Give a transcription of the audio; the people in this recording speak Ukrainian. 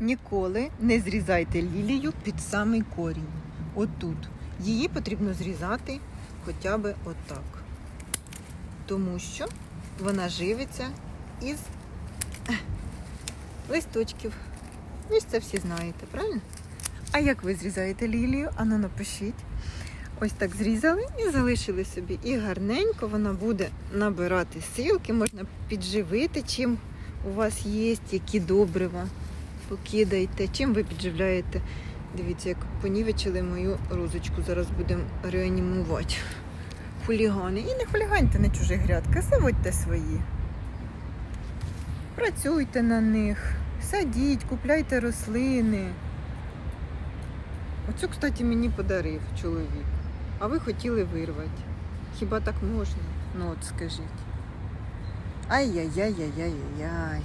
Ніколи не зрізайте лілію під самий корінь. Отут. Її потрібно зрізати хоча б отак. Тому що вона живиться із листочків. Ви ж це всі знаєте, правильно? А як ви зрізаєте лілію? Ану напишіть. Ось так зрізали і залишили собі. І гарненько вона буде набирати силки, можна підживити, чим у вас є, які добрива. Покидайте, чим ви підживляєте. Дивіться, як понівечили мою розочку. Зараз будемо реанімувати. Хулігани. І не хуліганьте на чужі грядки, заводьте свої. Працюйте на них, садіть, купляйте рослини. Оцю, кстати, мені подарив чоловік. А ви хотіли вирвати. Хіба так можна? Ну от скажіть. Ай-яй-яй-яй-яй-яй.